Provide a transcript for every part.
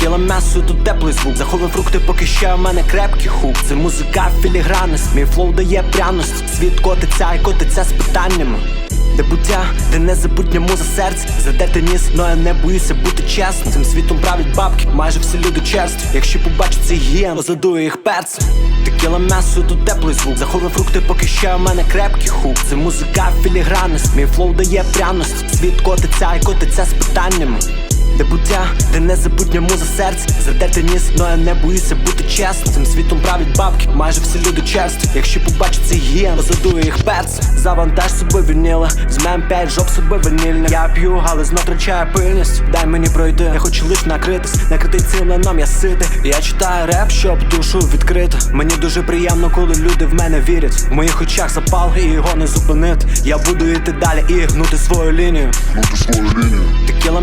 Текіла м'ясо, тут теплий звук. Заховай фрукти, поки ще у мене крепкий хук. Це музика філігранність, мій флоу дає пряність Світ котиться і котиться з питаннями. Де буття, де незабутня муза серця Задерти ніс, но я не боюся бути чесним. Цим світом правлять бабки, майже всі люди черстві. Якщо побачать цей ген, позадую їх перцем. Текіла м'ясо, тут теплий звук. Заховай фрукти, поки ще у мене крепкий хук. Це музика філігранність, мій флоу дає пряність Світ котиться і котиться з питаннями де буття, де незабутня муза серця Задерти ніс, но я не боюся бути чесним. Цим світом правлять бабки, майже всі люди черстві. Якщо побачать цей ген, задую їх перцем Завантаж собі вініла, візьмем п'ять жоп собі ванільне Я п'ю, але знов втрачаю пильність. Дай мені пройти, я хочу лиш накритись. Накритий цим ланом я ситий. Я читаю реп, щоб душу відкрити. Мені дуже приємно, коли люди в мене вірять. В моїх очах запал і його не зупинити. Я буду йти далі і гнути свою лінію. Гнути свою лінію.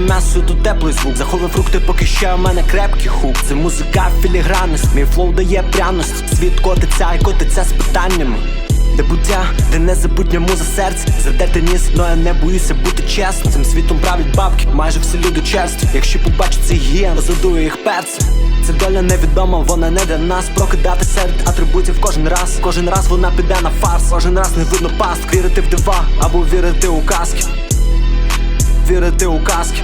М'ясо, тут теплий звук. Заховай фрукти, поки ще у мене крепкий хук. Це музика філігранність, мій флоу дає пряність Світ котиться і котиться з питаннями. Де буття, де незабутня муза серця Задерти ніс, но я не боюся бути чесним. Цим світом правлять бабки, майже всі люди черстві. Якщо побачать цей ген, задую їх перцем Це доля невідома, вона не для нас. Прокидати серед атрибутів кожен раз. Кожен раз вона піде на фарс. Кожен раз не видно паст Вірити в дива або вірити у казки. Вірити у казки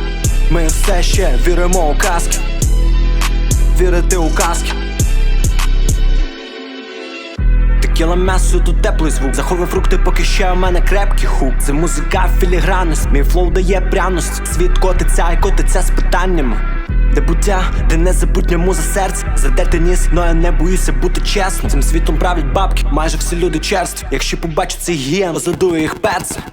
Ми все ще віримо у казки. Вірити у казки. Текіла м'ясо, тут теплий звук. Заховай фрукти, поки ще у мене крепкий хук. Це музика філігранність, мій флоу дає пряність Світ котиться і котиться з питаннями. Де буття, де незабутня муза серця. Задерти ніс, но я не боюся бути чесним. Цим світом правлять бабки, майже всі люди черстві. Якщо побачать цей ген, задую їх перцем